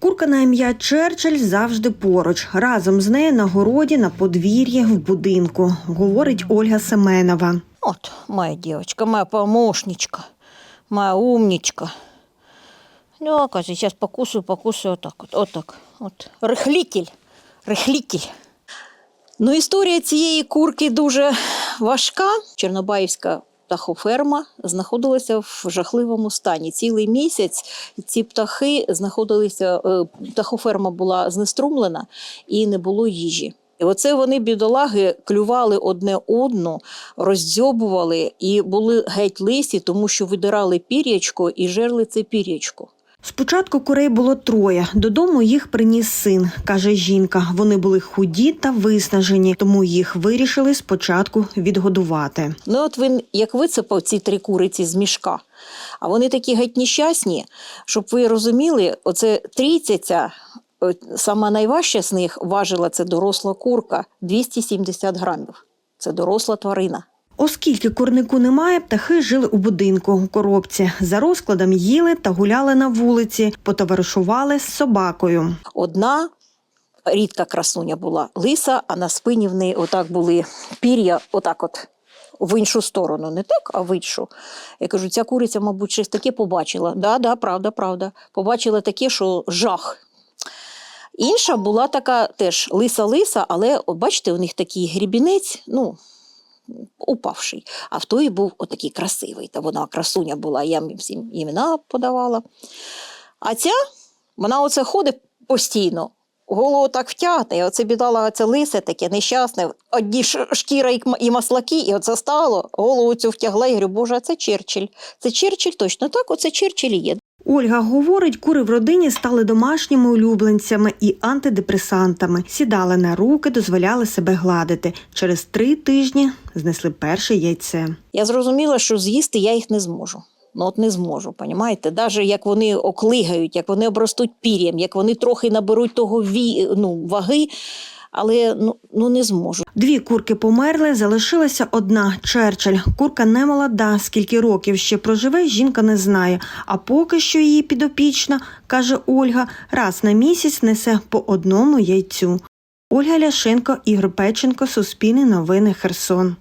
Курка на ім'я Черчилль завжди поруч. Разом з нею на городі, на подвір'ї, в будинку, говорить Ольга Семенова. Вот моя девочка, моя помощничка, моя умничка. Ну, оказывается, сейчас покусаю, покусаю вот так вот, вот так. Вот. Рихлітель, рихлітель. Ну, історія цієї курки дуже важка. Чорнобаївська птахоферма знаходилася в жахливому стані. Цілий місяць ці птахи знаходилися, е, птахоферма була знеструмлена і не було їжі. І оце вони, бідолаги, клювали одне одну, роздзьобували і були геть лисі, тому що видирали пір'ячко і жерли це пір'ячко. Спочатку курей було троє. Додому їх приніс син, каже жінка. Вони були худі та виснажені, тому їх вирішили спочатку відгодувати. Ну, от він як вицепав ці три куриці з мішка, а вони такі геть нещасні, щоб ви розуміли, оце трійця сама найважча з них важила це доросла курка 270 грамів. Це доросла тварина. Оскільки курнику немає, птахи жили у будинку у коробці. За розкладом їли та гуляли на вулиці, потоваришували з собакою. Одна рідка красуня була лиса, а на спині в неї отак були пір'я, отак от. В іншу сторону, не так, а в іншу. Я кажу, ця куриця, мабуть, щось таке побачила. Да, да, правда, правда. Побачила таке, що жах. Інша була така теж лиса-лиса, але бачите, у них такий грібінець, ну, упавший. А в тої був отакий красивий. Та вона красуня була, я всім імена подавала. А ця, вона оце ходить постійно. Голову так втягне, і оце бідала це лисе таке нещасне, одні шкіра і маслаки, і оце стало, голову цю втягла, і говорю, боже, а це Черчилль. Це Черчилль точно так, оце Черчилль є. Ольга говорить, кури в родині стали домашніми улюбленцями і антидепресантами. Сідали на руки, дозволяли себе гладити. Через три тижні знесли перше яйце. Я зрозуміла, що з'їсти я їх не зможу. Ну от не зможу, понімаєте? Навіть як вони оклигають, як вони обростуть пір'ям, як вони трохи наберуть того ві, ну, ваги, але ну, ну не зможу. Дві курки померли, залишилася одна Черчилль. Курка не молода. Скільки років ще проживе, жінка не знає. А поки що її підопічна, каже Ольга, раз на місяць несе по одному яйцю. Ольга Ляшенко, Ігор Печенко, Суспільне новини, Херсон.